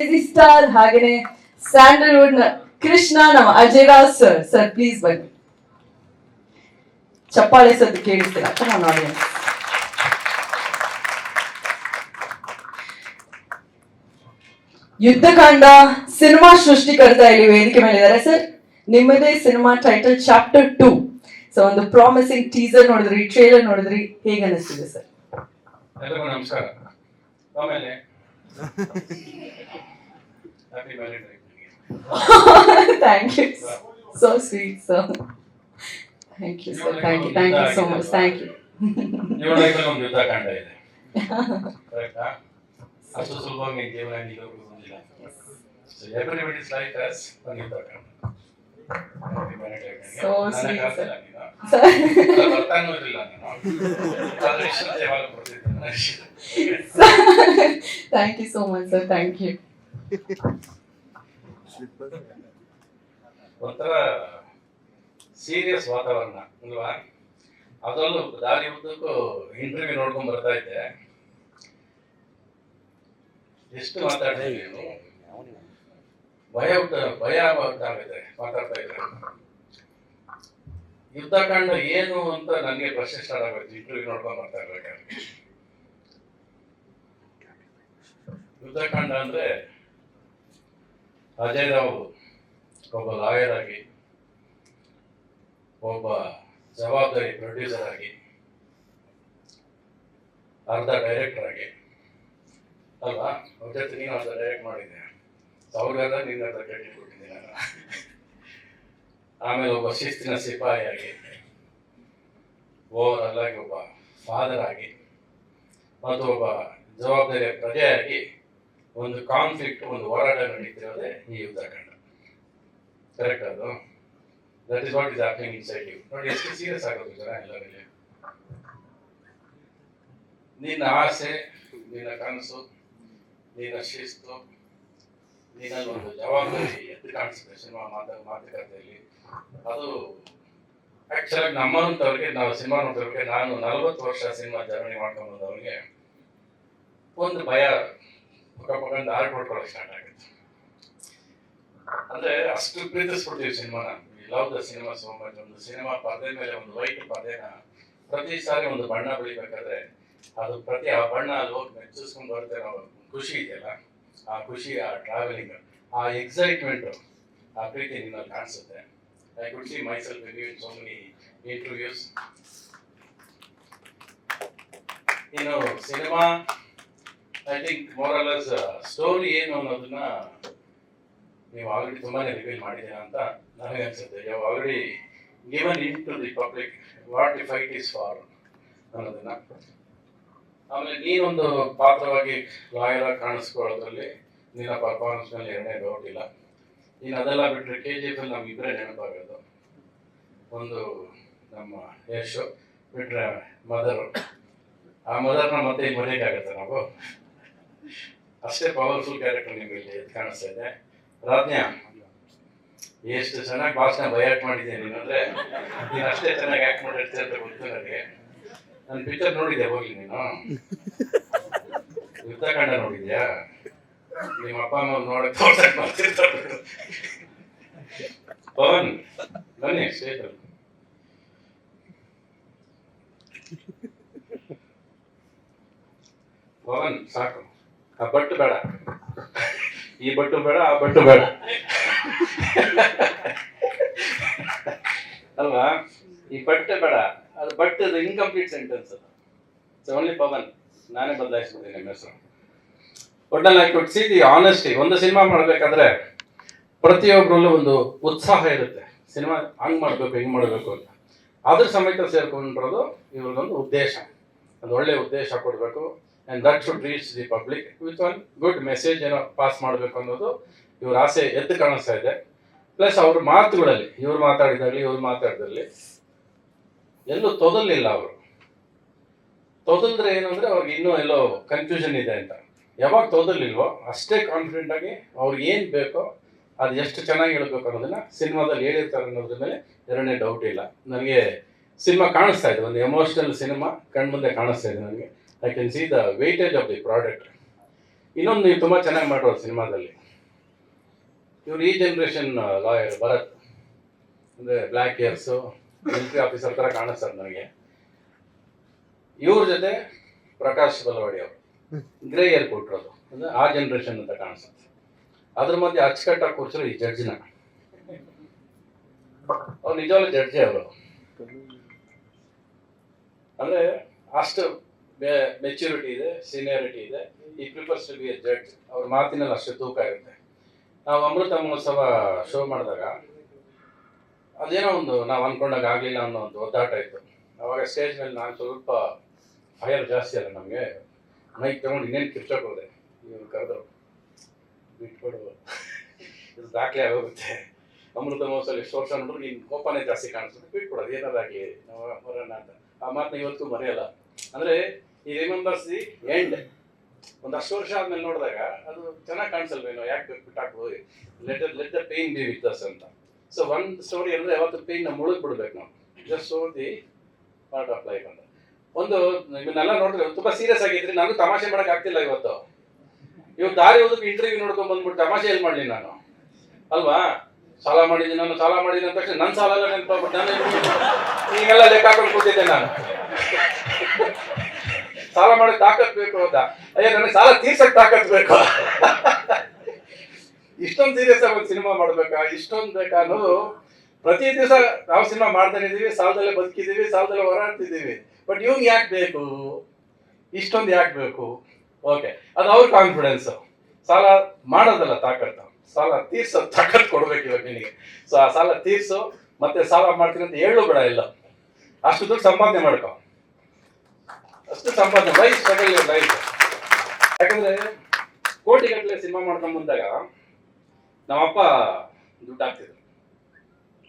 Star ಹಾಗೇನೆ ಸ್ಯಾಂಡಲ್ವುಡ್ನ ಕೃಷ್ಣ, ನಮ್ಮ Ajay sir sir please ಬನ್ನಿ. ಚಪ್ಪಾಳೆ ಸದ್ದು ಕೇಳಿಸ್ತೀರ? ಯುದ್ಧಕಾಂಡ ಸಿನಿಮಾ ಸೃಷ್ಟಿಕರ್ತ ಇಲ್ಲಿ ವೇದಿಕೆ ಮೇಲೆ ಇದ್ದಾರೆ. ಸರ್ ನಿಮ್ಮದೇ cinema title chapter two so ಒಂದು ಪ್ರಾಮಿಸಿಂಗ್ ಟೀಸರ್ ನೋಡಿದ್ರಿ ಟ್ರೇಲರ್ ನೋಡಿದ್ರಿ ಹೇಗೆ ಅನಿಸ್ತಿದೆ ಸರ್ ನಮಸ್ಕಾರ. ಆಮೇಲೆ happy married thank you so sweet sir thank you sir thank you thank you so much thank you ಜೀವನ ಲೈಫಲ್ಲಿ ಒಂದು ಯುದ್ಧ ಕಾಂಡ ಇದೆ ಕರೆಕ್ಟಾ ಅಷ್ಟು ಸುಲಭವಾಗಿ ನಿನ್ ಜೀವನ ನಿಲ್ಲೋಕೆ ಬಂದಿಲ್ಲ so everybody is life as ಒಂದು ಯುದ್ಧ ಕಾಂಡ Happy married life So sweet, sir. Thank you so much sir thank you ಒಂಥರ ಸೀರಿಯಸ್ ವಾತಾವರಣ ಅಲ್ವಾ? ಅದರಲ್ಲೂ ದಾರಿ ಉದ್ದಕ್ಕೂ ಇಂಟರ್ವ್ಯೂ ನೋಡ್ಕೊಂಡ್ ಬರ್ತಾ ಇದ್ದೆ. ಎಷ್ಟು ಮಾತಾಡ್ತೀವಿ ನೀನು? ಭಯ ಭಯ ಇದೆ ಮಾತಾಡ್ತಾ ಇದ್ದಾರೆ. ಯುದ್ಧಕಾಂಡ ಏನು ಅಂತ ನನಗೆ ಪ್ರಶ್ನೆ ಸ್ಟಾರ್ಟ್ ಆಗೋಯ್ತು ಇಂಟರ್ವ್ಯೂ ನೋಡ್ಕೊಂಡು ಮಾಡ್ತಾ ಇರ್ಬೇಕಾದ್ರೆ ಯುದ್ಧಕಾಂಡ ಅಂದ್ರೆ ಅಜಯ್ ರಾವ್ ಒಬ್ಬ ಲಾಯರ್ ಆಗಿ, ಒಬ್ಬ ಜವಾಬ್ದಾರಿ ಪ್ರೊಡ್ಯೂಸರ್ ಆಗಿ, ಅರ್ಧ ಡೈರೆಕ್ಟರ್ ಆಗಿ, ಅಲ್ವಾ? ಅವ್ರ ಜೊತೆ ನೀನು ಅರ್ಧ ಡೈರೆಕ್ಟ್ ಮಾಡಿದ್ದೆ ಅವ್ರಿಗಾದ ನಿನ್ನ ಹತ್ರ ಕ್ರೆಡಿಟ್ ಕೊಟ್ಟಿದ್ದೀನಿ ನಾನು. ಆಮೇಲೆ ಒಬ್ಬ ಶಿಸ್ತಿನ ಸಿಪಾಯಿ ಆಗಿ ಓವರ್ ಅಲ್ಲಾಗಿ ಒಬ್ಬ ಫಾದರ್ ಆಗಿ, ಮತ್ತು ಒಬ್ಬ ಜವಾಬ್ದಾರಿಯ ಪ್ರಜೆಯಾಗಿ ಒಂದು ಕಾನ್ಫ್ಲಿಕ್ಟ್ ಒಂದು ಹೋರಾಟ ನಡೀತಿರೋದೇ ಈ ಯುದ್ಧಕಾಂಡ ಕರೆಕ್ಟ್ ಅದು that is what is opening inside you ನೋಡಿ, ಎಷ್ಟು ಸೀರಿಯಸ್ ಆಗೋದು ಜನ ಎಲ್ಲರಿಗೆ ನಿನ್ನ ಆಸೆ, ನಿನ್ನ ಕನಸು, ನಿನ್ನ ಶಿಸ್ತು ನಿನ್ನಲ್ಲಿ ಒಂದು ಜವಾಬ್ದಾರಿ ಎದ್ದು ಸಿನಿಮಾ ಮಾತು, ಮಾತುಕತೆಯಲ್ಲಿ. ಅದು ಆಕ್ಚುಲಾಗಿ ನಮ್ಮಂಥವ್ರಿಗೆ, ನಾವು ಸಿನಿಮಾ ನಾನು ನಲವತ್ತು ವರ್ಷ ಸಿನಿಮಾ ಜರ್ನಿ ಮಾಡ್ಕೊಂಡು ಬಂದವ್ರಿಗೆ ಒಂದು ಭಯ ಪಕ್ಕ ಪಕ್ಕಂದು ಆರ್ಟ್ ಹೊಡ್ಕೊಳ್ಳೋಕೆ ಸ್ಟಾರ್ಟ್ ಆಗುತ್ತೆ. ಅಂದರೆ ಅಷ್ಟು ಪ್ರೀತಿಸ್ಬಿಡ್ತೀವಿ ಸಿನಿಮಾನ. Love the cinema so much ಒಂದು ಸಿನಿಮಾ ಪರದೆ ಮೇಲೆ ಒಂದು ವೈಟ್ ಪರದೆನ ಪ್ರತಿ ಸಾರಿ ಒಂದು ಬಣ್ಣ ಬೆಳಿಬೇಕಾದ್ರೆ ಅದು ಪ್ರತಿ ಆ ಬಣ್ಣ ಅಲ್ಲಿ ಹೋಗಿ ಮೆಚ್ಚಿಸ್ಕೊಂಡು ಬರುತ್ತೆ ನಾವು ಖುಷಿ ಇದೆಯಲ್ಲ? ಆ ಖುಷಿ, ಆ ಟ್ರಾವೆಲಿಂಗ್ ಆ ಎಕ್ಸೈಟ್ಮೆಂಟ್ ಆ ಪ್ರೀತಿ ಕಾಣಿಸುತ್ತೆ. I could see myself in so many interviews ಇನ್ನು cinema I think morals story ಏನು ಅನ್ನೋದನ್ನ ನೀವು ಆಲ್ರೆಡಿ ತುಂಬಾನೇ ರಿವೀಲ್ ಮಾಡಿದ್ದೀರಾ ಅಂತ ನನಗೆ ಅನ್ಸುತ್ತೆ. ಯಾವ already given in to the public what the fight is for ಅನ್ನೋದನ್ನ. ಆಮೇಲೆ ನೀನೊಂದು ಪಾತ್ರವಾಗಿ ಲಾಯರ್ ಕಾಣಿಸ್ಕೊಳ್ಳೋದ್ರಲ್ಲಿ ನಿನ್ನ ಪರ್ಫಾರ್ಮೆನ್ಸ್ ಮೇಲೆ ಎರಡನೇ ಡೌಟ್ ಇಲ್ಲ. ನೀನು ಅದೆಲ್ಲ ಬಿಟ್ಟರೆ ಕೆ ಜಿ ಎಫ್ ಅಲ್ಲಿ ನಮ್ಮಿಬ್ಬರೇ ನೆನಪಾಗೋದು. ಒಂದು ನಮ್ಮ ಯಶು ಬಿಟ್ಟರೆ ಮದರು. ಆ ಮದರ್ನ ಮತ್ತೆ ಈಗ ನಾವು. ಅಷ್ಟೇ ಪವರ್ಫುಲ್ ಕ್ಯಾರೆಕ್ಟರ್ ಎದ್ದು ಕಾಣಿಸ್ತಾ ಇದೆ. ರಾಜ್ಞಾ ಎಷ್ಟು ಚೆನ್ನಾಗಿ ಭಾಷಣ ಬಯಾಟ್ ಮಾಡಿದ್ದೀನಿ ನೀನು ಅಂದ್ರೆ ನೀನು ಅಷ್ಟೇ ಚೆನ್ನಾಗಿ ಆಕ್ಟ್ ಮಾಡಿರ್ತೀಯ ಅಂತ ಗೊತ್ತು ನನಗೆ. ನನ್ನ ಪಿಕ್ಚರ್ ನೋಡಿದ್ದೆ ಹೋಗಿ ನೀನು. ಯುದ್ಧಕಾಂಡ ನೋಡಿದ್ಯಾ? ನಿಮ್ಮ ಅಪ್ಪ ಅಮ್ಮ ನೋಡಕ್ ತೋರ್ಸಕ್ ಬರ್ತಿರ್ತಾರೆ ಪವನ್ ಬನ್ನಿ ಸ್ಟೇಜ್ ಪವನ್ ಸಾಕು. ಆ ಬಟ್ಟು ಬೇಡ. ಈ ಬಟ್ಟು ಬೇಡ ಆ ಬಟ್ಟು ಬೇಡ. ಅಲ್ವಾ? ಈ ಬಟ್ಟೆ ಬೇಡ, ಅದು ಬಟ್ ಅದು ಇನ್ಕಂಪ್ಲೀಟ್ ಸೆಂಟೆನ್ಸ್ ಅದು. ಸೊ ಓನ್ಲಿ ಪವನ್, ನಾನೇ ಬದಲಾಯಿಸ್ಬಿಡ್ತೀನಿ ನಿಮ್ಮ ಹೆಸರು. ಒಟ್ಟಲ್ಲಿ I could see the honesty ಒಂದು ಸಿನಿಮಾ ಮಾಡಬೇಕಾದ್ರೆ ಪ್ರತಿಯೊಬ್ಬರಲ್ಲೂ ಒಂದು ಉತ್ಸಾಹ ಇರುತ್ತೆ. ಸಿನಿಮಾ ಹಂಗೆ ಮಾಡಬೇಕು, ಹೆಂಗ್ ಮಾಡಬೇಕು ಅಂತ. ಅದ್ರ ಸಮೇತ ಸೇರ್ಕೊಂಡಿರೋದು ಇವ್ರಿಗೊಂದು ಉದ್ದೇಶ. ಒಂದು ಒಳ್ಳೆ ಉದ್ದೇಶ ಕೊಡಬೇಕು. And that should reach the public with one good message ಏನೋ ಪಾಸ್ ಮಾಡಬೇಕು ಅನ್ನೋದು ಇವ್ರ ಆಸೆ ಎದ್ದು ಕಾಣಿಸ್ತಾ ಇದೆ. ಪ್ಲಸ್ ಅವ್ರ ಮಾತುಗಳಲ್ಲಿ, ಇವ್ರು ಮಾತಾಡಿದಾಗಲಿ, ಇವ್ರು ಮಾತಾಡಿದಲ್ಲಿ ಎಲ್ಲೂ ತೊದಲಿಲ್ಲ ಅವರು. ತೊದಲ್ದ್ರೆ ಏನಂದ್ರೆ ಅವ್ರಿಗೆ ಇನ್ನೂ ಎಲ್ಲೋ ಕನ್ಫ್ಯೂಷನ್ ಇದೆ ಅಂತ. ಯಾವಾಗ ತೊದಲಿಲ್ವೋ ಅಷ್ಟೇ ಕಾನ್ಫಿಡೆಂಟ್ ಆಗಿ ಅವ್ರಿಗೆ ಏನು ಬೇಕೋ ಅದು ಎಷ್ಟು ಚೆನ್ನಾಗಿ ಹೇಳ್ಬೇಕು ಅನ್ನೋದನ್ನ ಸಿನಿಮಾದಲ್ಲಿ ಹೇಳಿರ್ತಾರೆ ಅನ್ನೋದ್ರ ಮೇಲೆ ಎರಡನೇ ಡೌಟ್ ಇಲ್ಲ. ನನಗೆ ಸಿನಿಮಾ ಕಾಣಿಸ್ತಾ ಇದೆ, ಒಂದು ಎಮೋಷನಲ್ ಸಿನಿಮಾ ಕಣ್ಮುಂದೆ ಕಾಣಿಸ್ತಾ ಇದೆ ನನಗೆ. I can see the weightage of the product ಇನ್ನೊಂದು ನೀವು ತುಂಬ ಚೆನ್ನಾಗಿ ಮಾಡೋರು ಸಿನಿಮಾದಲ್ಲಿ. ಇವ್ರು ಈ ಜನ್ರೇಷನ್ ಲಾಯರ್ ಭರತ್. ಅಂದರೆ ಬ್ಲ್ಯಾಕ್ ಇಯರ್ಸು ಮಿಲಿಟರಿ ಆಫೀಸರ್ ತರ ಕಾಣಿಸ್ತಾರೆ ನನಗೆ. ಇವ್ರ ಜೊತೆ ಪ್ರಕಾಶ್ ಬಲವಾಡಿ ಅವರು. ಗ್ರೇ ಏರ್ ಕೊಟ್ಟಿರೋದು. ಅಂದ್ರೆ ಆ ಜನರೇಷನ್ ಅಂತ ಕಾಣಿಸುತ್ತೆ. ಅದ್ರ ಮಧ್ಯೆ ಅಚ್ಚುಕಟ್ಟಾಗಿ ಕೂರ್ಸಿರೋ ಈ ಜಡ್ಜ್ನ ಅವ್ರು ನಿಜವಾಗ್ಲೂ ಜಡ್ಜೆ ಅವರು. ಅಂದ್ರೆ ಅಷ್ಟು ಮೆಚ್ಯೂರಿಟಿ ಇದೆ ಸೀನಿಯರಿಟಿ ಇದೆ. ಈ prefers to be a judge ಅವ್ರ ಮಾತಿನಲ್ಲಿ ಅಷ್ಟು ತೂಕ ಇರುತ್ತೆ. ನಾವು ಅಮೃತ ಮಹೋತ್ಸವ ಶೋ ಮಾಡಿದಾಗ ಅದೇನೋ ಒಂದು ನಾವು ಅನ್ಕೊಂಡಾಗ ಆಗಲಿಲ್ಲ ಅನ್ನೋ ಒಂದು ಒದ್ದಾಟ ಇತ್ತು. ಅವಾಗ ಸ್ಟೇಜ್ ಮೇಲೆ ನಾನು ಸ್ವಲ್ಪ ಫೈರ್ ಜಾಸ್ತಿ ಅಲ್ಲ ನಮಗೆ. ಮೈಕ್ ತಗೊಂಡು ಇನ್ನೇನು ಕಿರ್ಚೋಕೆ ಹೋದೆ ಇವ್ರು ಕರೆದ್ರು ಬಿಟ್ಕೊಡು ಇದು ದಾಖಲೆ ಆಗೋಗುತ್ತೆ. ಅಮೃತ ಮಹೋತ್ಸವ ಎಷ್ಟು ವರ್ಷ ನೋಡಿದ್ರು ನಿನ್ನ ಕೋಪನೇ ಜಾಸ್ತಿ ಕಾಣಿಸುತ್ತೆ ಬಿಟ್ಕೊಡೋದು ಏನಾರಾಗಲಿ ನಾವು ಬರೋಣ ಅಂತ. ಆ ಮಾತನ್ನ ಇವತ್ತು ಮರೆಯಲ್ಲ. ಅಂದರೆ ಈ ರಿಮೆಂಬರ್ಸ್ ದಿ ಎಂಡ್ ಒಂದಷ್ಟು ವರ್ಷ ಆದ್ಮೇಲೆ ನೋಡಿದಾಗ ಅದು ಚೆನ್ನಾಗಿ ಕಾಣಿಸಲ್ವೇನೋ, ಯಾಕೆ ಬಿಟ್ಟಾಕ್ಬೋದು? Let let the pain be with us ಅಂತ. ಸೊ ಒಂದು ಸ್ಟೋರಿ ಅಂದರೆ ಯಾವತ್ತು ರೂಪಾಯಿ ಮುಳುಗ್ ಬಿಡ್ಬೇಕು ನಾವು. Just so the part of life ಅಂತ. ಒಂದು, ಇವನ್ನೆಲ್ಲ ನೋಡಿದ್ರೆ ತುಂಬಾ ಸೀರಿಯಸ್ ಆಗಿದ್ರಿ. ನಾನು ತಮಾಷೆ ಮಾಡಕ್ ಆಗ್ತಿಲ್ಲ ಇವತ್ತು. ಇವ್ ದಾರಿ ಹೋದಕ್ಕೆ ಇಂಟರ್ವ್ಯೂ ನೋಡ್ಕೊಂಡ್ ಬಂದ್ಬಿಟ್ಟು ತಮಾಷೆ ಎಲ್ಲಿ ಮಾಡ್ಲಿ ನಾನು? ಅಲ್ವಾ? ಸಾಲ ಮಾಡಿದ್ದೀನಿ ನಾನು, ಸಾಲ ಮಾಡಿದ ತಕ್ಷಣ ನನ್ನ ಸಾಲ ಎಲ್ಲ ನೆನಪಾಗ್ಬಿಟ್ಟು ನಾನು ಈಗೆಲ್ಲ ಲೆಕ್ಕ ಹಾಕೊಂಡು ಕೂತಿದ್ದೆ ನಾನು. ಸಾಲ ಮಾಡಿ ತಾಕತ್ ಬೇಕು ಅಂತ. ಅಯ್ಯೋ, ನನಗೆ ಸಾಲ ತೀರ್ಸಕ್ ತಾಕತ್ ಬೇಕು. ಇಷ್ಟೊಂದು ಸೀರಿಯಸ್ ಆಗಿ ಸಿನಿಮಾ ಮಾಡ್ಬೇಕಾ? ಇಷ್ಟೊಂದು ಬೇಕಾ ಅನ್ನೋದು ಪ್ರತಿ ದಿವಸ ನಾವು ಸಿನಿಮಾ ಮಾಡ್ತಾನೆ ಇದೀವಿ, ಸಾಲದಲ್ಲೇ ಬದುಕಿದ್ದೀವಿ ಸಾಲದಲ್ಲೇ ಹೋರಾಡ್ತಿದ್ದೀವಿ ಬಟ್ ಇವ್ನ್ ಯಾಕೆ ಬೇಕು? ಇಷ್ಟೊಂದು ಯಾಕೆ ಬೇಕು? ಓಕೆ ಅದು ಅವ್ರ ಕಾನ್ಫಿಡೆನ್ಸ್ ಸಾಲ ಮಾಡೋದಲ್ಲ ತಾಕತ್ತು. ಸಾಲ ತೀರ್ಸೋ ತಾಕತ್ ಕೊಡ್ಬೇಕು ಇವಾಗ ನಿನಗೆ. ಸೊ ಆ ಸಾಲ ತೀರ್ಸು, ಮತ್ತೆ ಸಾಲ ಮಾಡ್ತೀನಿ ಅಂತ ಹೇಳು ಬೇಡ ಇಲ್ಲ ಅಷ್ಟು ದುಡ್ಡು ಸಂಪಾದನೆ ಮಾಡ್ಕೊ. ಅಷ್ಟು ಸಂಪಾದನೆ ಲೈಫ್ ಸ್ಟ್ರಗಲ್ ಲೈಫ್ ಯಾಕಂದ್ರೆ ಕೋಟಿಗಟ್ಟಲೆ ಸಿನಿಮಾ ಮಾಡ್ಕೊಂಡ್ ಬಂದಾಗ ನಮ್ಮಪ್ಪ ದುಡ್ಡು ಹಾಕ್ತಿದ್ರು.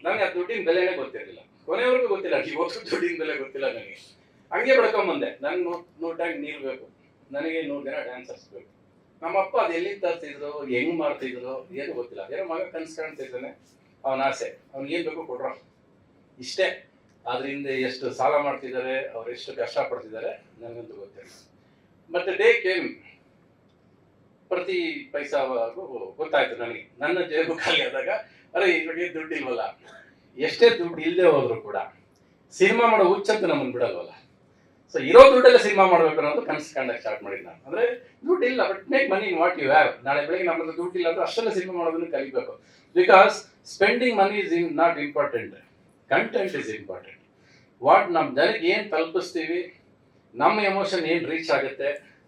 ನನಗೆ ಆ ದುಡ್ಡಿನ ಬೆಲೆನೇ ಗೊತ್ತಿರಲಿಲ್ಲ. ಕೊನೆವರೆಗೂ ಗೊತ್ತಿಲ್ಲ ಇವತ್ತು ದುಡ್ಡಿನ ಬೆಲೆ ಗೊತ್ತಿಲ್ಲ ನನಗೆ ಹಂಗೆ ಬೆಳ್ಕೊಂಬಂದೆ ನಂಗೆ ನೂರು ನೂರು ನೀರು ಬೇಕು. ನನಗೆ ನೂರು ಜನ ಡ್ಯಾನ್ಸರ್ಸ್ ಬೇಕು. ನಮ್ಮಪ್ಪ ಅದು ಎಲ್ಲಿಂದ ತರ್ತಿದ್ರು, ಹೆಂಗ್ ಮಾಡ್ತಿದ್ರು, ಏನು ಗೊತ್ತಿಲ್ಲ. ಏನೋ ಮಗ ಕನ್ಸು ಕಾಣ್ತಿದ್ದಾನೆ. ಅವನ ಆಸೆ. ಅವ್ನಿಗೆ ಏನ್ ಬೇಕು ಕೊಡ್ರ. ಇಷ್ಟೇ. ಅದರಿಂದ ಎಷ್ಟು ಸಾಲ ಮಾಡ್ತಿದ್ದಾರೆ, ಅವ್ರು ಎಷ್ಟು ಕಷ್ಟಪಡ್ತಿದ್ದಾರೆ ನನಗಂತೂ ಗೊತ್ತಿಲ್ಲ. ಮತ್ತೆ ಡೇ ಕೇಮ್ ಪ್ರತಿ ಪೈಸಾಗೂ ಗೊತ್ತಾಯ್ತು ನನಗೆ. ನನ್ನ ಜೇಬು ಖಾಲಿ ಆದಾಗ, ಅರೆ ಇವಾಗ ದುಡ್ಡು ಇಲ್ವಲ್ಲ? ಎಷ್ಟೇ ದುಡ್ಡು ಇಲ್ಲದೆ ಹೋದ್ರು ಕೂಡ ಸಿನಿಮಾ ಮಾಡೋ ಹುಚ್ಚಂತ ನಮ್ಮನ್ನು ಬಿಡಲ್ವಲ್ಲ. ಸೊ ಇರೋ ದುಡ್ಡೆಲ್ಲ ಸಿನಿಮಾ ಮಾಡ್ಬೇಕು ಅನ್ನೋದು ಕನಸು ಕಂಡಕ್ಕೆ ಸ್ಟಾರ್ಟ್ ಮಾಡಿದ್ದು ನಾನು. ಅಂದ್ರೆ, ದುಡ್ಡು ಇಲ್ಲ but make money what you have ನಾಳೆ ಬೆಳಗ್ಗೆ ನಮ್ಮ ಹತ್ರ ದುಡ್ಡು ಇಲ್ಲ ಅಂದ್ರೆ ಅಷ್ಟೆಲ್ಲ ಸಿನಿಮಾ ಮಾಡೋದನ್ನು ಕಲಿಬೇಕು. Because spending money is in not important content is important what ನಮ್ಮ ಜನಕ್ಕೆ ಏನು ತಲುಪಿಸ್ತೀವಿ, ನಮ್ಮ ಎಮೋಷನ್ ಏನು ರೀಚ್ ಆಗುತ್ತೆ,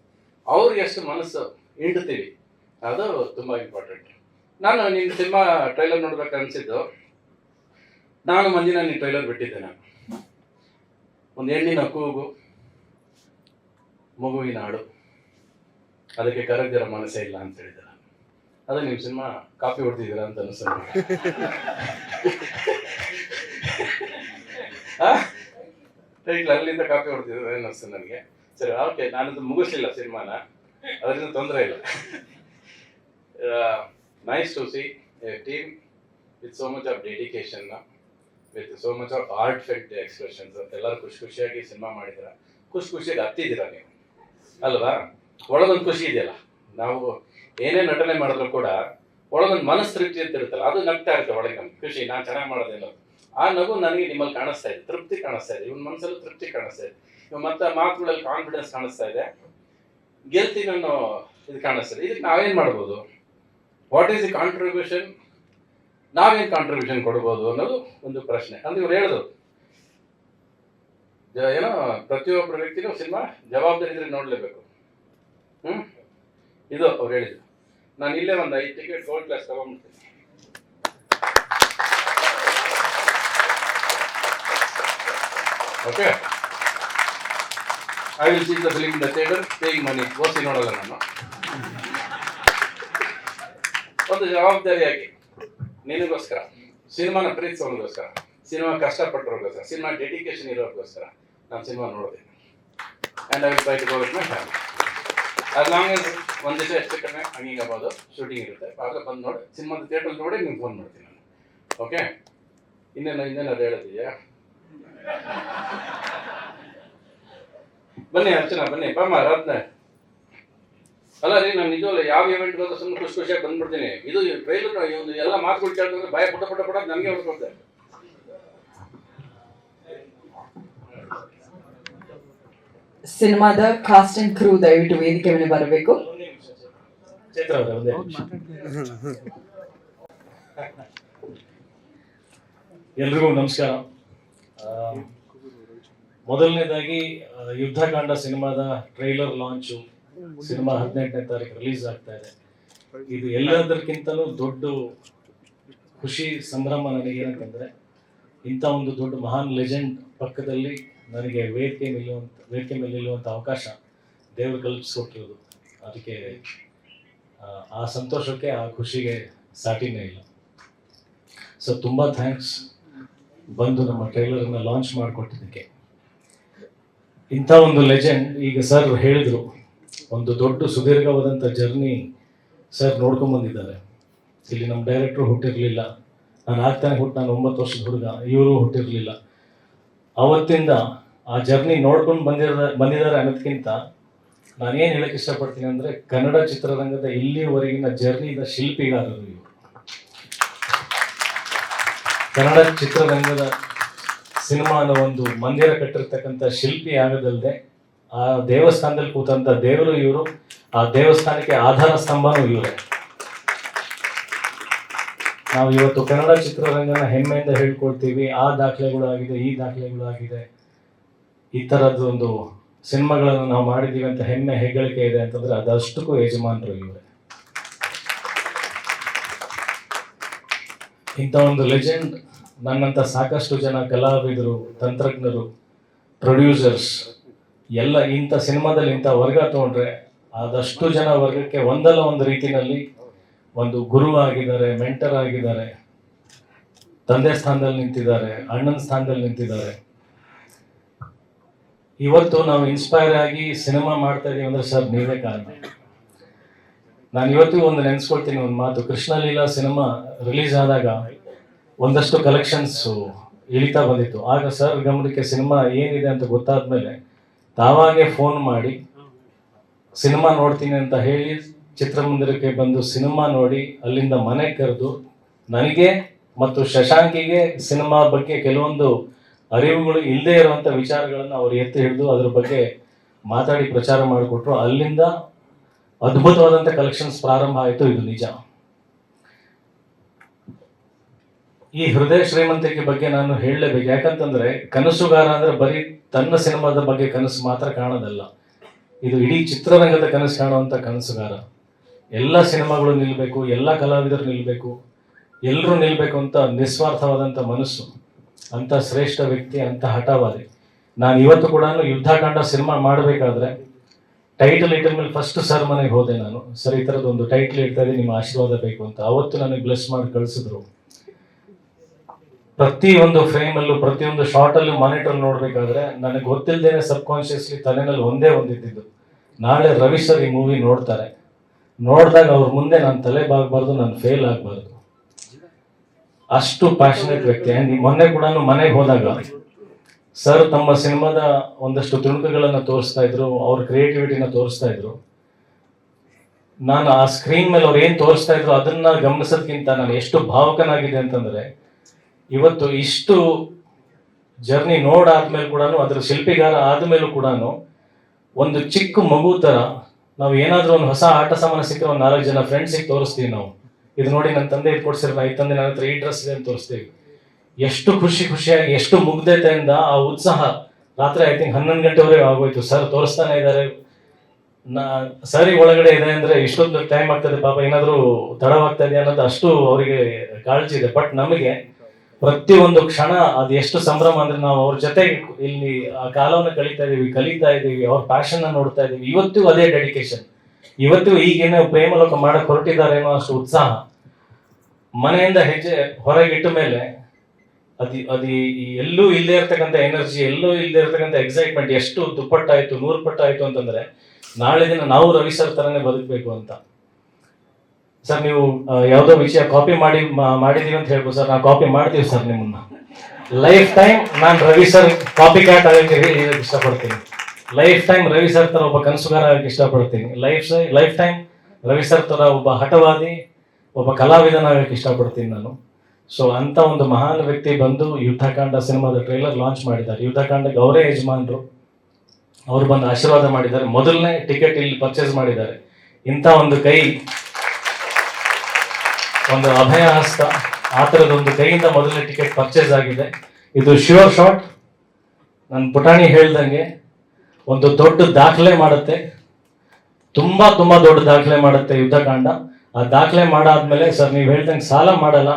ಅವ್ರಿಗೆ ಎಷ್ಟು ಮನಸ್ಸು. ಹಿಂಡ್ತೀವಿ ಅದು ತುಂಬ ಇಂಪಾರ್ಟೆಂಟ್ ನಾನು ನಿನ್ನ ಸಿನಿಮಾ ಟ್ರೈಲರ್ ನೋಡ್ಬೇಕು ಅನ್ಸಿದ್ದು. ನಾನು ಮಂದಿನ ನೀನು ಟ್ರೈಲರ್ ಬಿಟ್ಟಿದ್ದೆ ನಾನು ಒಂದು ಹೆಣ್ಣಿನ ಕೂಗು, ಮಗುವಿನ ಹಾಡು. ಅದಕ್ಕೆ ಕರಗ್ದಿರೋ ಮನಸ್ಸೇ ಇಲ್ಲ ಅಂತ ಹೇಳಿದೆ ನಾನು ಅದು ನಿಮ್ಮ ಸಿನಿಮಾ ಕಾಪಿ ಹೊಡ್ತಿದ್ದೀರಾ ಅಂತ ಅನಿಸ್ತು ಅಲ್ಲಿಂದ ಕಾಪಿ ಹೊಡ್ತಿದ್ರು ಅನಿಸ್ತು ನನಗೆ. ಸರಿ ಓಕೆ ನಾನದು ಮುಗಿಸ್ಲಿಲ್ಲ ಸಿನಿಮಾನ. ಅದರಿಂದ ತೊಂದರೆ ಇಲ್ಲ. Nice to see team with so much of dedication with so much of perfect expressions ಎಲ್ಲರೂ ಖುಷಿ ಖುಷಿಯಾಗಿ ಸಿನಿಮಾ ಮಾಡಿದ್ರ ಖುಷಿ ಖುಷಿಯಾಗಿ ಹತ್ತಿದ್ದೀರಾ ನೀವು? ಅಲ್ವಾ? ಒಳಗೊಂದು ಖುಷಿ ಇದೆಯಲ್ಲ. ನಾವು ಏನೇ ನಟನೆ ಮಾಡಿದ್ರು ಕೂಡ ಒಳಗೊಂದು ಮನಸ್ ತೃಪ್ತಿ ಅಂತ ಇರುತ್ತಲ್ಲ, ಅದು ನಗ್ತಾ ಇರುತ್ತೆ ಒಳಗೆ ನಮ್ಗೆ. ಖುಷಿ, ನಾನು ಚೆನ್ನಾಗಿ ಮಾಡೋದಿಲ್ಲ ಆ ನಗು ನನಗೆ ನಿಮ್ಮಲ್ಲಿ ಕಾಣಿಸ್ತಾ ಇದೆ. ತೃಪ್ತಿ ಕಾಣಿಸ್ತಾ ಇದೆ. ಇವನ್ ಮನಸ್ಸಲ್ಲೂ ತೃಪ್ತಿ ಕಾಣಿಸ್ತಾ ಇದೆ. ಇವ್ ಮತ್ತೆ ಮಾತುಗಳಲ್ಲಿ ಕಾನ್ಫಿಡೆನ್ಸ್ ಕಾಣಿಸ್ತಾ ಇದೆ. ಗೆಲ್ತೀನಿ ಅನ್ನೋ ಇದು ಕಾಣಿಸ್ತದೆ. ಇದೆ ಇದಕ್ಕೆ ನಾವೇನ್ ಮಾಡ್ಬೋದು? ವಾಟ್ ಈಸ್ ದಿ ಕಾಂಟ್ರಿಬ್ಯೂಷನ್ ನಾವೇನು ಕಾಂಟ್ರಿಬ್ಯೂಷನ್ ಕೊಡ್ಬೋದು ಅನ್ನೋದು ಒಂದು ಪ್ರಶ್ನೆ. ಅಂದ್ರೆ ಇವ್ರು ಹೇಳಿದ್ರು. ಏನೋ ಪ್ರತಿಯೊಬ್ಬರ ವ್ಯಕ್ತಿನೂ ಸಿನಿಮಾ ಜವಾಬ್ದಾರಿ ಇದ್ರೆ ನೋಡ್ಲೇಬೇಕು. ಹ್ಮ್? ಇದು ಅವ್ರು ಹೇಳಿದ್ರು. ನಾನು ಇಲ್ಲೇ ಒಂದು ಐದು ticket gold class ತಗೊಂಡ್ಬಿಡ್ತೀನಿ. Okay I will see the film the theatre paying money ಓಸಿ ನೋಡಲ್ಲ ನಾನು ಒಂದು ಜವಾಬ್ದಾರಿಯಾಗಿ ನಿನಗೋಸ್ಕರ. ಸಿನಿಮಾನ ಪ್ರೀತಿಸೋನಿಗೋಸ್ಕರ ಸಿನಿಮಾ ಕಷ್ಟಪಟ್ಟರೋಗೋಸ್ಕರ ಸಿನಿಮಾ ಡೆಡಿಕೇಶನ್ ಇರೋರಿಗೋಸ್ಕರ ನಾನು ಸಿನಿಮಾ ನೋಡಿದೆ. And I will try to go with my family ಅದು ಲಾಂಗ್ ಒಂದು ದಿವಸ ಹೆಚ್ಚು ಕಡಿಮೆ ಹಂಗಿಂಗ್ ಶೂಟಿಂಗ್ ಇರುತ್ತೆ. ಆಗ ಬಂದು ನೋಡಿ, ಸಿನಿಮಾದ ಥಿಯೇಟರ್ ನೋಡಿ ನಿಮ್ಗೆ ಫೋನ್ ಮಾಡ್ತೀನಿ ನಾನು. ಓಕೆ ಇನ್ನೇನು, ಇನ್ನೇನಾದ್ರು ಹೇಳೋದಿದೆಯಾ? ಬನ್ನಿ ಅರ್ಚನಾ ಬನ್ನಿ ಬಮ್ಮ ರತ್ನ ಅಲ್ಲ ರೀ ನಾನು ನಿಜವಲ್ಲ ಯಾವ ಇವೆಂಟ್ ಬಂದ್ರೆ ಸುಮ್ಮನೆ ಖುಷಿ ಖುಷಿಯಾಗಿ ಬಂದ್ಬಿಡ್ತೀನಿ. ಇದು ಟ್ರೈಲರ್ ಒಂದು ಎಲ್ಲ ಮಾತುಗಳು ಕೇಳ್ತಂದ್ರೆ ಭಯ ಪುಟ ಪುಟ ಪುಟ ನನಗೆ ಹೊಡ್ಕೊಳ್ತೆ ಸಿನಿಮಾದ ಕಾಸ್ಟ್ ಅಂಡ್ ಕ್ರೂ ದಯವಿಟ್ಟು ವೇದಿಕೆ ಮೇಲೆ ಬರಬೇಕು. ಚೈತ್ರ ಅವರೇ ಒಂದೇ ಎಲ್ರಿಗೂ ನಮಸ್ಕಾರ. ಆ, ಮೊದಲನೇದಾಗಿ ಯುದ್ಧಕಾಂಡ ಸಿನಿಮಾದ ಟ್ರೈಲರ್ ಲಾಂಚು ಸಿನಿಮಾ ಹದಿನೆಂಟನೇ ತಾರೀಕು ರಿಲೀಸ್ ಆಗ್ತಾ ಇದೆ. ಇದು ಎಲ್ಲದಕ್ಕಿಂತಲೂ ದೊಡ್ಡ ಖುಷಿ ಸಂಭ್ರಮ ನನಗೆ ಏನಂತಂದ್ರೆ ಇಂಥ ಒಂದು ದೊಡ್ಡ ಮಹಾನ್ ಲೆಜೆಂಡ್ ಪಕ್ಕದಲ್ಲಿ ನನಗೆ ವೇದಿಕೆ ನಿಲ್ಲುವಂಥ ವೇದಿಕೆ ಮೇಲೆ ನಿಲ್ಲುವಂಥ ಅವಕಾಶ ದೇವರು ಕಲ್ಪಿಸ್ಕೊಟ್ಟಿರೋದು. ಅದಕ್ಕೆ ಆ, ಸಂತೋಷಕ್ಕೆ ಆ ಖುಷಿಗೆ ಸಾಟಿನೇ ಇಲ್ಲ. ಸೊ ತುಂಬ ಥ್ಯಾಂಕ್ಸ್ ಬಂದು ನಮ್ಮ ಟ್ರೈಲರನ್ನು ಲಾಂಚ್ ಮಾಡಿಕೊಟ್ಟಿದ್ದಕ್ಕೆ. ಇಂಥ ಒಂದು ಲೆಜೆಂಡ್ ಈಗ ಸರ್ ಹೇಳಿದರು, ಒಂದು ದೊಡ್ಡ ಸುದೀರ್ಘವಾದಂಥ ಜರ್ನಿ ಸರ್ ನೋಡ್ಕೊಂಬಂದಿದ್ದಾರೆ ಇಲ್ಲಿ ನಮ್ಮ ಡೈರೆಕ್ಟ್ರು ಹುಟ್ಟಿರಲಿಲ್ಲ. ನಾನು ಆಗ್ತಾನೆ ಹುಟ್ಟು ನಾನು ಒಂಬತ್ತು ವರ್ಷದ ಹುಡುಗ, ಇವರು ಹುಟ್ಟಿರಲಿಲ್ಲ. ಅವತ್ತಿಂದ ಆ ಜರ್ನಿ ನೋಡ್ಕೊಂಡು ಬಂದಿರ ಬಂದಿದ್ದಾರೆ ಅನ್ನೋದಕ್ಕಿಂತ ನಾನೇನು ಹೇಳಕ್ಕೆ ಇಷ್ಟಪಡ್ತೀನಿ ಅಂದರೆ ಕನ್ನಡ ಚಿತ್ರರಂಗದ ಇಲ್ಲಿವರೆಗಿನ ಜರ್ನಿದ ಶಿಲ್ಪಿಗಾರರು ಇವರು. ಕನ್ನಡ ಚಿತ್ರರಂಗದ ಸಿನಿಮಾನ ಒಂದು ಮಂದಿರ ಕಟ್ಟಿರ್ತಕ್ಕಂಥ ಶಿಲ್ಪಿ ಆಗದಲ್ಲದೆ ಆ ದೇವಸ್ಥಾನದಲ್ಲಿ ಕೂತಂತ ದೇವರು ಇವರು, ಆ ದೇವಸ್ಥಾನಕ್ಕೆ ಆಧಾರ ಸ್ತಂಭನೂ ಇವರೇ. ನಾವು ಇವತ್ತು ಕನ್ನಡ ಚಿತ್ರರಂಗನ ಹೆಮ್ಮೆಯಿಂದ ಹೇಳ್ಕೊಳ್ತೀವಿ, ಆ ದಾಖಲೆಗಳು ಆಗಿದೆ, ಈ ದಾಖಲೆಗಳು ಆಗಿದೆ. ಈ ಥರದ್ದೊಂದು ಸಿನಿಮಾಗಳನ್ನು ನಾವು ಮಾಡಿದ್ದೀವಿ ಅಂತ ಹೆಮ್ಮೆ, ಹೆಗ್ಗಳಿಕೆ ಇದೆ ಅಂತಂದ್ರೆ ಅದಷ್ಟಕ್ಕೂ ಯಜಮಾನರು ಇವರೇ. ಇಂಥ ಒಂದು ಲೆಜೆಂಡ್ ನನ್ನಂಥ ಸಾಕಷ್ಟು ಜನ ಕಲಾವಿದರು, ತಂತ್ರಜ್ಞರು ಪ್ರೊಡ್ಯೂಸರ್ಸ್ ಎಲ್ಲ ಇಂಥ ಸಿನಿಮಾದಲ್ಲಿ ಇಂಥ ವರ್ಗ ತೊಗೊಂಡ್ರೆ ಆದಷ್ಟು ಜನ ವರ್ಗಕ್ಕೆ ಒಂದಲ್ಲ ಒಂದು ರೀತಿಯಲ್ಲಿ ಒಂದು ಗುರು ಆಗಿದ್ದಾರೆ ಮೆಂಟರ್ ಆಗಿದ್ದಾರೆ, ತಂದೆ ಸ್ಥಾನದಲ್ಲಿ ನಿಂತಿದ್ದಾರೆ, ಅಣ್ಣನ ಸ್ಥಾನದಲ್ಲಿ ನಿಂತಿದ್ದಾರೆ. ಇವತ್ತು ನಾವು ಇನ್ಸ್ಪೈರ್ ಆಗಿ ಸಿನಿಮಾ ಮಾಡ್ತಾ ಇದೀವಿ ಅಂದ್ರೆ ಸರ್ ನೀವೇ ಕಾರಣ. ನಾನು ಇವತ್ತಿಗೂ ಒಂದು ನೆನೆಸ್ಕೊಳ್ತೀನಿ ಒಂದು ಮಾತು. ಕೃಷ್ಣಲೀಲಾ ಸಿನಿಮಾ ರಿಲೀಸ್ ಆದಾಗ ಒಂದಷ್ಟು ಕಲೆಕ್ಷನ್ಸ್ ಇಳಿತಾ ಬಂದಿತ್ತು. ಆಗ ಸರ್ ಗಮನಕ್ಕೆ ಸಿನಿಮಾ ಏನಿದೆ ಅಂತ ಗೊತ್ತಾದ್ಮೇಲೆ ತಾವಾಗೆ ಫೋನ್ ಮಾಡಿ, ಸಿನಿಮಾ ನೋಡ್ತೀನಿ ಅಂತ ಹೇಳಿ ಚಿತ್ರಮಂದಿರಕ್ಕೆ ಬಂದು ಸಿನಿಮಾ ನೋಡಿ, ಅಲ್ಲಿಂದ ಮನೆ ಕರೆದು ನನಗೆ ಮತ್ತು ಶಶಾಂಕಿಗೆ ಸಿನಿಮಾ ಬಗ್ಗೆ ಕೆಲವೊಂದು ಅರಿವುಗಳು ಇಲ್ಲದೆ ಇರುವಂಥ ವಿಚಾರಗಳನ್ನು ಅವರು ಎತ್ತಿ ಹಿಡಿದು ಅದ್ರ ಬಗ್ಗೆ ಮಾತಾಡಿ ಪ್ರಚಾರ ಮಾಡಿಕೊಟ್ರು. ಅಲ್ಲಿಂದ ಅದ್ಭುತವಾದಂಥ ಕಲೆಕ್ಷನ್ಸ್ ಪ್ರಾರಂಭ ಆಯಿತು, ಇದು ನಿಜ. ಈ ಹೃದಯ ಶ್ರೀಮಂತಿಕೆ ಬಗ್ಗೆ ನಾನು ಹೇಳಲೇಬೇಕು. ಯಾಕಂತಂದ್ರೆ ಕನಸುಗಾರ ಅಂದ್ರೆ ಬರೀ ತನ್ನ ಸಿನಿಮಾದ ಬಗ್ಗೆ ಕನಸು ಮಾತ್ರ ಕಾಣೋದಲ್ಲ. ಇದು ಇಡೀ ಚಿತ್ರರಂಗದ ಕನಸು ಕಾಣುವಂತ ಕನಸುಗಾರ. ಎಲ್ಲ ಸಿನಿಮಾಗಳು ನಿಲ್ಬೇಕು, ಎಲ್ಲ ಕಲಾವಿದರು ನಿಲ್ಬೇಕು ಎಲ್ಲರೂ ನಿಲ್ಬೇಕು ಅಂತ ನಿಸ್ವಾರ್ಥವಾದಂಥ ಮನಸ್ಸು, ಅಂತ ಶ್ರೇಷ್ಠ ವ್ಯಕ್ತಿ, ಅಂತ ಹಠವಾದಿ ನಾನು ಇವತ್ತು ಕೂಡ ಯುದ್ಧಕಾಂಡ ಸಿನಿಮಾ ಮಾಡಬೇಕಾದ್ರೆ ಟೈಟಲ್ ಇಟ್ಟ ಮೇಲೆ ಫಸ್ಟ್ ಸರ್ ಮನೆಗೆ ಹೋದೆ ನಾನು. ಸರ್, ಈ ಥರದ್ದು ಒಂದು ಟೈಟಲ್ ಇಡ್ತಾ ಇದ್ದೀನಿ, ನಿಮ್ಮ ಆಶೀರ್ವಾದ ಬೇಕು ಅಂತ. ಅವತ್ತು ನನಗೆ ಬ್ಲೆಸ್ ಮಾಡಿ ಕಳಿಸಿದ್ರು. ಪ್ರತಿ ಫ್ರೇಮಲ್ಲೂ, ಪ್ರತಿಯೊಂದು ಶಾರ್ಟಲ್ಲೂ ಮಾನಿಟರ್ ನೋಡ್ಬೇಕಾದ್ರೆ ನನಗೆ ಗೊತ್ತಿಲ್ಲದೇನೆ ಸಬ್ ಕಾನ್ಶಿಯಸ್ಲಿ ತಲೆನಲ್ಲಿ ಒಂದೇ ಒಂದಿದ್ದು ನಾಳೆ ರವಿ ಈ ಮೂವಿ ನೋಡ್ತಾರೆ. ನೋಡಿದಾಗ ಅವ್ರ ಮುಂದೆ ನಾನು ತಲೆ ಬಾಗಬಾರ್ದು, ನಾನು ಫೇಲ್ ಆಗಬಾರ್ದು. ಅಷ್ಟು ಪ್ಯಾಷನೇಟ್ ವ್ಯಕ್ತಿ. ಮೊನ್ನೆ ಕೂಡ ಮನೆಗೆ ಹೋದಾಗ ಸರ್ ತಮ್ಮ ಸಿನಿಮಾದ ಒಂದಷ್ಟು ತುಣುಕುಗಳನ್ನು ತೋರಿಸ್ತಾ ಇದ್ರು, ಅವ್ರ ಕ್ರಿಯೇಟಿವಿಟಿನ ತೋರಿಸ್ತಾ ಇದ್ರು. ನಾನು ಆ ಸ್ಕ್ರೀನ್ ಮೇಲೆ ಅವ್ರು ಏನು ತೋರಿಸ್ತಾ ಇದ್ರು ಅದನ್ನ ಗಮನಿಸೋದ್ಕಿಂತ ನಾನು ಎಷ್ಟು ಭಾವಕನಾಗಿದೆ ಅಂತಂದ್ರೆ ಇವತ್ತು ಇಷ್ಟು ಜರ್ನಿ ನೋಡಾದ್ಮೇಲೆ ಕೂಡ ಅದ್ರ ಶಿಲ್ಪಿಗಾರ ಆದಮೇಲೂ ಕೂಡ ಒಂದು ಚಿಕ್ಕ ಮಗು ತರ ನಾವು ಏನಾದ್ರೂ ಒಂದು ಹೊಸ ಆಟ ಸಾಮಾನ ಸಿಕ್ಕರೆ ಒಂದು ನಾಲ್ಕು ಜನ ಫ್ರೆಂಡ್ಸಿಗೆ ತೋರಿಸ್ತೀವಿ ನಾವು. ಇದು ನೋಡಿ ನನ್ನ ತಂದೆ ಇದು ಕೊಡ್ಸಿರೋ ಈ ತಂದೆ ನನ್ನ ಹತ್ರ ಈ ಡ್ರೆಸ್ ಇದೆ ಅಂತ ತೋರಿಸ್ತೀವಿ. ಎಷ್ಟು ಖುಷಿ ಖುಷಿಯಾಗಿ, ಎಷ್ಟು ಮುಗ್ಧತೆಯಿಂದ ಆ ಉತ್ಸಾಹ ರಾತ್ರಿ ಐ ತಿಂಕ್ ಹನ್ನೊಂದು ಗಂಟೆವರೆಗೆ ಆಗೋಯ್ತು. ಸರ್ ತೋರಿಸ್ತಾನೆ ಇದ್ದಾರೆ ನಾ, ಸರಿ ಒಳಗಡೆ ಇದೆ ಅಂದ್ರೆ ಇಷ್ಟೊಂದು ಟೈಮ್ ಆಗ್ತದೆ ಪಾಪ ಏನಾದರೂ ಇದೆ ಅನ್ನೋದು ಅಷ್ಟು ಅವರಿಗೆ ಕಾಳಜಿ ಇದೆ. ಬಟ್ ನಮಗೆ ಪ್ರತಿಯೊಂದು ಕ್ಷಣ ಅದು ಎಷ್ಟು ಸಂಭ್ರಮ ಅಂದ್ರೆ ನಾವು ಅವ್ರ ಜೊತೆ ಇಲ್ಲಿ ಆ ಕಾಲವನ್ನು ಕಳೀತಾ ಇದೀವಿ, ಕಲಿತಾ ಇದೀವಿ, ಅವ್ರ ಪ್ಯಾಷನ್ ನೋಡ್ತಾ ಇದೀವಿ. ಇವತ್ತು ಅದೇ ಡೆಡಿಕೇಶನ್ ಇವತ್ತು ಈಗೇನೋ ಪ್ರೇಮಲೋಕ ಮಾಡಕ್ ಹೊರಟಿದ್ದಾರೆ ಅನ್ನೋ ಅಷ್ಟು ಉತ್ಸಾಹ. ಮನೆಯಿಂದ ಹೆಜ್ಜೆ ಹೊರಗಿಟ್ಟ ಮೇಲೆ ಅದಿ ಅದಿ ಎಲ್ಲೂ ಇಲ್ಲದೆ ಇರ್ತಕ್ಕಂಥ ಎನರ್ಜಿ ಎಲ್ಲೂ ಇಲ್ಲದೆ ಇರ್ತಕ್ಕಂಥ ಎಕ್ಸೈಟ್ಮೆಂಟ್ ಎಷ್ಟು ದುಪ್ಪಟ್ಟಾಯ್ತು ನೂರು ಪಟ್ಟಾಯ್ತು ಅಂತಂದ್ರೆ ನಾಳೆ ದಿನ ನಾವು ರವಿ ಸರ್ ತರನೇ ಬದುಕಬೇಕು ಅಂತ. ಸರ್ ನೀವು ಯಾವುದೋ ವಿಷಯ ಕಾಪಿ ಮಾಡಿ ಮಾಡಿದೀವಿ ಅಂತ ಹೇಳ್ಬೋದು. ಸರ್ ನಾವು ಕಾಪಿ ಮಾಡ್ತೀವಿ ಸರ್ ನಿಮ್ಮನ್ನ. ಲೈಫ್ ಟೈಮ್ ನಾನು ರವಿ ಸರ್ ಕಾಪಿ ಕ್ಯಾಟ್ ಆಗಕ್ಕೆ ಇಷ್ಟಪಡ್ತೀನಿ. ಲೈಫ್ ಟೈಮ್ ರವಿ ಸರ್ ತರ ಒಬ್ಬ ಕನಸುಗಾರ ಆಗಕ್ಕೆ ಇಷ್ಟಪಡ್ತೀನಿ. Life lifetime Ravi sir ತರ ಒಬ್ಬ ಹಠವಾದಿ, ಒಬ್ಬ ಕಲಾವಿದನಾಗಕ್ಕೆ ಇಷ್ಟಪಡ್ತೀನಿ ನಾನು. ಸೊ ಅಂತ ಒಂದು ಮಹಾನ್ ವ್ಯಕ್ತಿ ಬಂದು ಯುದ್ಧಕಾಂಡ ಸಿನಿಮಾದ ಟ್ರೈಲರ್ ಲಾಂಚ್ ಮಾಡಿದ್ದಾರೆ. ಯುದ್ಧಕಾಂಡ ಅವರೇ ಯಜಮಾನರು. ಅವರು ಬಂದು ಆಶೀರ್ವಾದ ಮಾಡಿದ್ದಾರೆ. ಮೊದಲನೇ ಟಿಕೆಟ್ ಇಲ್ಲಿ ಪರ್ಚೇಸ್ ಮಾಡಿದ್ದಾರೆ. ಇಂಥ ಒಂದು ಕೈ ಒಂದು ಅಭಯ ಹಸ್ತ ಆ ಥರದೊಂದು ಕೈಯಿಂದ ಮೊದಲನೇ ಟಿಕೆಟ್ ಪರ್ಚೇಸ್ ಆಗಿದೆ. ಇದು ಶ್ಯೂರ್ ಶಾಟ್ ನನ್ನ ಪುಟಾಣಿ ಹೇಳ್ದಂಗೆ ಒಂದು ದೊಡ್ಡ ದಾಖಲೆ ಮಾಡುತ್ತೆ. ತುಂಬ ತುಂಬ ದೊಡ್ಡ ದಾಖಲೆ ಮಾಡುತ್ತೆ ಯುದ್ಧಕಾಂಡ. ಆ ದಾಖಲೆ ಮಾಡಾದ್ಮೇಲೆ ಸರ್, ನೀವು ಹೇಳ್ದಂಗೆ ಸಾಲ ಮಾಡಲ್ಲ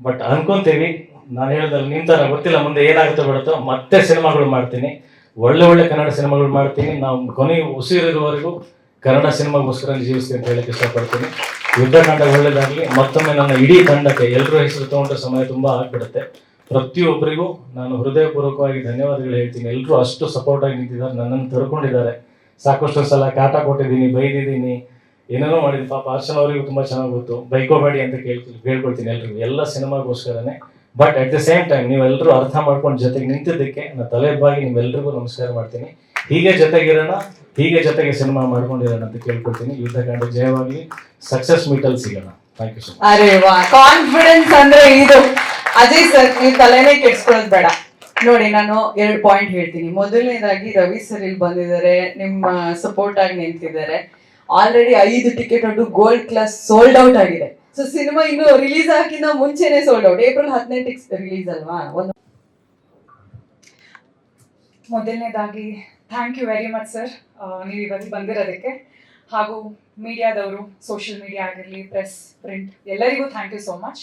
ಬಟ್ ಅನ್ಕೊಂತೀವಿ. ನಾನು ಹೇಳ್ದಲ್ಲ ನಿಮ್ ತರ ಗೊತ್ತಿಲ್ಲ, ಮುಂದೆ ಏನಾಗುತ್ತೋ ಬಿಡುತ್ತೋ, ಮತ್ತೆ ಸಿನಿಮಾಗಳು ಮಾಡ್ತೀನಿ. ಒಳ್ಳೆ ಒಳ್ಳೆ ಕನ್ನಡ ಸಿನಿಮಾಗಳು ಮಾಡ್ತೀನಿ. ನಾವು ಕೊನೆ ಉಸಿರಿರುವವರೆಗೂ ಕನ್ನಡ ಸಿನಿಮಾಗೋಸ್ಕರ ಜೀವಿಸಿ ಅಂತ ಹೇಳಕ್ಕೆ ಇಷ್ಟಪಡ್ತೀನಿ. ಯುದ್ಧಕಾಂಡ ಒಳ್ಳೇದಾಗಲಿ, ಮತ್ತೊಮ್ಮೆ ನನ್ನ ಇಡೀ ತಂಡಕ್ಕೆ ಎಲ್ಲರೂ ಹೆಸರು ತಗೊಂಡ್ರೆ ಸಮಯ ತುಂಬಾ ಆಗ್ಬಿಡುತ್ತೆ. ಪ್ರತಿಯೊಬ್ಬರಿಗೂ ನಾನು ಹೃದಯಪೂರ್ವಕವಾಗಿ ಧನ್ಯವಾದಗಳು ಹೇಳ್ತೀನಿ. ಎಲ್ಲರೂ ಅಷ್ಟು ಸಪೋರ್ಟ್ ಆಗಿ ನಿಂತಿದ್ದಾರೆ, ನನ್ನನ್ನು ತರ್ಕೊಂಡಿದ್ದಾರೆ. ಸಾಕಷ್ಟು ಸಲ ಕಾಟ ಕೊಟ್ಟಿದ್ದೀನಿ, ಬೈದಿದ್ದೀನಿ. ಏನೇನೋ ಮಾಡಿದ್ದೀನಿ. ಪಾಪ ಅರ್ಚನ್ ಅವರಿಗೂ ತುಂಬಾ ಚೆನ್ನಾಗಿ ಗೊತ್ತು. ಬೈಕೋಬೇಡಿ ಅಂತ ಕೇಳ್ತೀನಿ ಕೇಳ್ಕೊಳ್ತೀನಿ ಎಲ್ರಿಗೂ. ಎಲ್ಲ ಸಿನಿಮಾಗೋಸ್ಕರನೇ. But at the same time ನೀವೆಲ್ಲರೂ ಅರ್ಥ ಮಾಡ್ಕೊಂಡು ಜೊತೆಗೆ ನಿಂತಿದ್ದಕ್ಕೆ ನಾನು ತಲೆ ಬಾಗಿ ನಿಮ್ಮೆಲ್ರಿಗೂ ನಮಸ್ಕಾರ ಮಾಡ್ತೀನಿ. ಹೀಗೆ ಜೊತೆಗಿರೋಣ ಹೀಗೆ ಜೊತೆಗೆ ಸಿನಿಮಾ ಮಾಡ್ಕೊಂಡಿರೋಣ ಅಂತ ಕೇಳ್ಕೊಳ್ತೀನಿ. ಯುದ್ಧಕಾಂಡ ಜಯವಾಗಲಿ ಸಕ್ಸಸ್ ಮೀಟಲ್ ಸಿಗೋಣ. ಥ್ಯಾಂಕ್ ಯು ಸೊ ಮಚ್ ಅರೆ ವಾ ಕಾನ್ಫಿಡೆನ್ಸ್ ಅಂದ್ರೆ ಇದು. ಅಜಯ್ ಸರ್ ನೀವು ತಲೆನೇ ಕೆಡ್ಸ್ಕೊಳ್ಳೋದು ಬೇಡ. ನೋಡಿ ನಾನು ಎರಡು ಪಾಯಿಂಟ್ ಹೇಳ್ತೀನಿ. ಮೊದಲನೇದಾಗಿ ರವಿ ಸರ್ ಇಲ್ಲಿ ಬಂದಿದ್ದಾರೆ. ನಿಮ್ಮ ಸಪೋರ್ಟ್ ಆಗಿ ನಿಂತಿದ್ದಾರೆ. ಆಲ್ರೆಡಿ ಐದು ಟಿಕೆಟ್ ಉಂಟು ಗೋಲ್ಡ್ ಕ್ಲಾಸ್ ಸೋಲ್ಡ್ ಔಟ್ ಆಗಿದೆ. ಸೊ ಸಿನಿಮಾ ಇನ್ನು ರಿಲೀಸ್ ಆಗಿನ ಮುಂಚೆನೆ ಸೋಲ್ಡ್ ಔಟ್ ಏಪ್ರಿಲ್ ಹದಿನೆಂಟಕ್ಕೆ ರಿಲೀಸ್ ಅಲ್ವಾ? ಒಂದು ಮೊದಲನೇದಾಗಿ thank you very much sir ನೀವು ಇವತ್ತು ಬಂದಿರೋದಕ್ಕೆ. ಹಾಗೂ ಮೀಡಿಯಾದವರು ಸೋಷಿಯಲ್ ಮೀಡಿಯಾ ಆಗಿರಲಿ ಪ್ರೆಸ್ ಪ್ರಿಂಟ್ ಎಲ್ಲರಿಗೂ thank you so much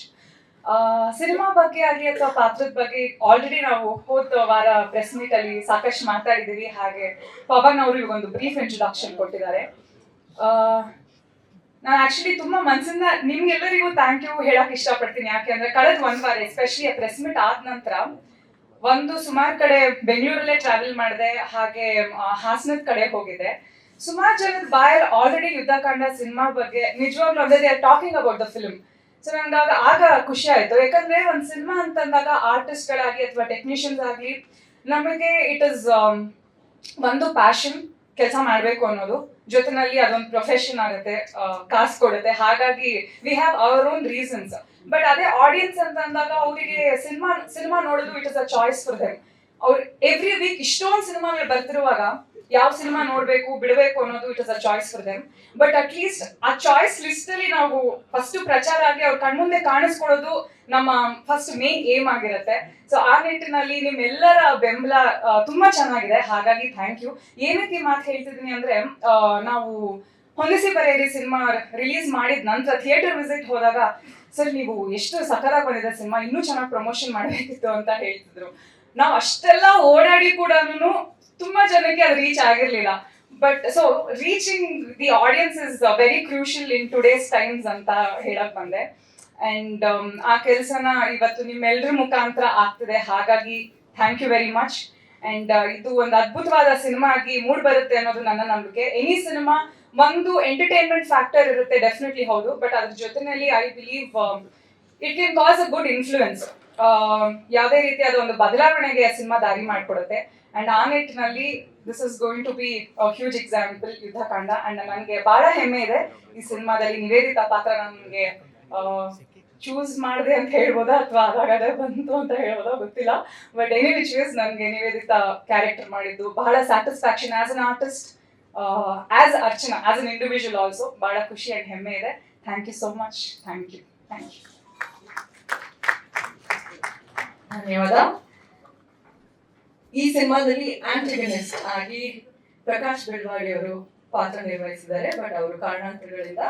cinema ಬಗ್ಗೆ ಆಗಲಿ ಅಥವಾ ಪಾತ್ರದ ಬಗ್ಗೆ ಆಲ್ರೆಡಿ ನಾವು ಹೋದ ವಾರ ಪ್ರೆಸ್ ಮೀಟ್ ಅಲ್ಲಿ ಸಾಕಷ್ಟು ಮಾತಾಡಿದ್ದೀವಿ ಹಾಗೆ ಪವನ್ ಅವರು ಇವಾಗೊಂದು ಬ್ರೀಫ್ ಇಂಟ್ರೊಡಕ್ಷನ್ ಕೊಟ್ಟಿದ್ದಾರೆ. ನಾನು ಆಕ್ಚುಲಿ ತುಂಬಾ ಮನ್ಸಿಂದ ನಿಮ್ಗೆಲ್ಲರಿಗೂ ಥ್ಯಾಂಕ್ ಯು ಹೇಳಕ್ ಇಷ್ಟಪಡ್ತೀನಿ. ಯಾಕೆ ಅಂದ್ರೆ ಕಳೆದ ಒಂದ್ ವಾರ ಎಸ್ಪೆಷಲಿ ಪ್ರೆಸ್ ಮೀಟ್ ಆದ ನಂತರ ಒಂದು ಸುಮಾರು ಕಡೆ ಬೆಂಗಳೂರಲ್ಲೇ ಟ್ರಾವೆಲ್ ಮಾಡಿದೆ, ಹಾಗೆ ಹಾಸನದ ಕಡೆ ಹೋಗಿದೆ ಸುಮಾರು ಜನದ ಬಾಯಲ್ಲಿ ಆಲ್ರೆಡಿ ಯುದ್ಧಕಾಂಡ ಸಿನಿಮಾ ಬಗ್ಗೆ ನಿಜವಾಗ್ಲೂ ಅಂದ್ರೆ talking about the film so ನಂಗೆ ಆಗ ಆಗ ಖುಷಿ ಆಯ್ತು. ಯಾಕಂದ್ರೆ ಒಂದ್ ಸಿನಿಮಾ ಅಂತಂದಾಗ ಆರ್ಟಿಸ್ಟ್ ಗಳಾಗಿ ಅಥವಾ ಟೆಕ್ನಿಷಿಯನ್ಸ್ ಆಗ್ಲಿ, ನಮಗೆ ಇಟ್ ಇಸ್ ಒಂದು ಪ್ಯಾಷನ್ ಕೆಲಸ ಮಾಡಬೇಕು ಅನ್ನೋದು ಜೊತೆನಲ್ಲಿ ಅದೊಂದು ಪ್ರೊಫೆಷನ್ ಆಗುತ್ತೆ ಕಾಸು ಕೊಡುತ್ತೆ. ಹಾಗಾಗಿ we have our own reasons but ಅದೇ ಆಡಿಯನ್ಸ್ ಅಂತ ಅಂದಾಗ ಅವರಿಗೆ ಸಿನಿಮಾ ಸಿನಿಮಾ ನೋಡೋದು it is a choice for them ಅವ್ರು ಎವ್ರಿ ವೀಕ್ ಇಷ್ಟೊಂದು ಸಿನಿಮಾಗಳು ಬರ್ತಿರುವಾಗ ಯಾವ ಸಿನಿಮಾ ನೋಡ್ಬೇಕು, ಬಿಡಬೇಕು ಅನ್ನೋದು it is a choice for them but at least ಆ ಚಾಯ್ಸ್ ಲಿಸ್ಟ್ ಅಲ್ಲಿ ನಾವು ಫಸ್ಟ್ ಪ್ರಚಾರ ಆಗಿ ಅವ್ರ ಕಣ್ಮುಂದೆ ಕಾಣಿಸ್ಕೊಳ್ಳೋದು ನಮ್ಮ ಫಸ್ಟ್ ಮೇನ್ ಏಮ್ ಆಗಿರುತ್ತೆ. ಸೊ ಆ ನಿಟ್ಟಿನಲ್ಲಿ ನಿಮ್ಮೆಲ್ಲರ ಬೆಂಬಲ ತುಂಬಾ ಚೆನ್ನಾಗಿದೆ. ಹಾಗಾಗಿ ಥ್ಯಾಂಕ್ ಯು ಏನಕ್ಕೆ ಮಾತು ಹೇಳ್ತಿದ್ದೀನಿ ಅಂದ್ರೆ ನಾವು ಹೊಂದಿಸಿ ಬರೆಯಿರಿ ಸಿನಿಮಾ ರಿಲೀಸ್ ಮಾಡಿದ ನಂತರ ಥಿಯೇಟರ್ ವಿಸಿಟ್ ಹೋದಾಗ, ಸರ್, ನೀವು ಎಷ್ಟು ಸಕಲಾಗಿ ಬಂದಿದೆ ಸಿನಿಮಾ? ಇನ್ನೂ ಚೆನ್ನಾಗಿ ಪ್ರಮೋಷನ್ ಮಾಡಬೇಕಿತ್ತು ಅಂತ ಹೇಳ್ತಿದ್ರು. ನಾವು ಅಷ್ಟೆಲ್ಲ ಓಡಾಡಿ ಕೂಡ ತುಂಬಾ ಜನಕ್ಕೆ ಅದು reach ಆಗಿರ್ಲಿಲ್ಲ. But so reaching the audience is very crucial in today's times ಅಂತ ಹೇಳಕ್ ಬಂದೆ. ಅಂಡ್ ಆ ಕೆಲಸನ ಇವತ್ತು ನಿಮ್ಮೆಲ್ಲರ ಮುಖಾಂತರ ಆಗ್ತಿದೆ. ಹಾಗಾಗಿ thank you very much and ಇದು ಒಂದು ಅದ್ಭುತವಾದ ಸಿನಿಮಾ ಆಗಿ ಮೂಡ್ ಬರುತ್ತೆ ಅನ್ನೋದು ನನ್ನ ನಂಬಿಕೆ. ಎನಿ ಸಿನಿಮಾ ಒಂದು ಎಂಟರ್ಟೈನ್ಮೆಂಟ್ ಫ್ಯಾಕ್ಟರ್ ಇರುತ್ತೆ ಡೆಫಿನೆಟ್ಲಿ ಹೌದು. ಬಟ್ ಅದ್ರ ಜೊತೆನಲ್ಲಿ I believe it can cause a good influence ಯಾವುದೇ ರೀತಿಯಾದ ಒಂದು ಬದಲಾವಣೆಗೆ ಸಿನಿಮಾ ದಾರಿ ಮಾಡಿಕೊಡುತ್ತೆ. ಅಂಡ್ ಆ ನಿಟ್ಟಿನಲ್ಲಿ this is going to be huge example Yuddhakaanda. And ನನಗೆ ಬಹಳ ಹೆಮ್ಮೆ ಇದೆ ಈ ಸಿನಿಮಾದಲ್ಲಿ ನಿವೇದಿತ ಪಾತ್ರ ನನಗೆ ಚೂಸ್ ಮಾಡಿದೆ ಅಂತ ಹೇಳ್ಬೋದಾ ಅಥವಾ ಅದಾಗದೇ ಬಂತು ಅಂತ ಹೇಳ್ಬೋದಾ ಗೊತ್ತಿಲ್ಲ. ಬಟ್ ಎನಿ ವಿಚ್ ವೇಸ್ ನನಗೆ ನಿವೇದಿತ ಕ್ಯಾರೆಕ್ಟರ್ ಮಾಡಿದ್ದು ಬಹಳ satisfaction as an artist as Archana as an individual also ಬಹಳ ಖುಷಿ ಅಂಡ್ ಹೆಮ್ಮೆ ಇದೆ. Thank you so much thank you thank you ಧನ್ಯವಾದ. ಈ ಸಿನಿಮಾದಲ್ಲಿ ಆಂಟಿಗನಿಸ್ಟ್ ಆಗಿ ಪ್ರಕಾಶ್ ಬೆಳವಾಡಿ ಅವರು ಪಾತ್ರ ನಿರ್ವಹಿಸಿದ್ದಾರೆ ಬಟ್ ಅವರು ಕಾರಣಾಂತರಗಳಿಂದ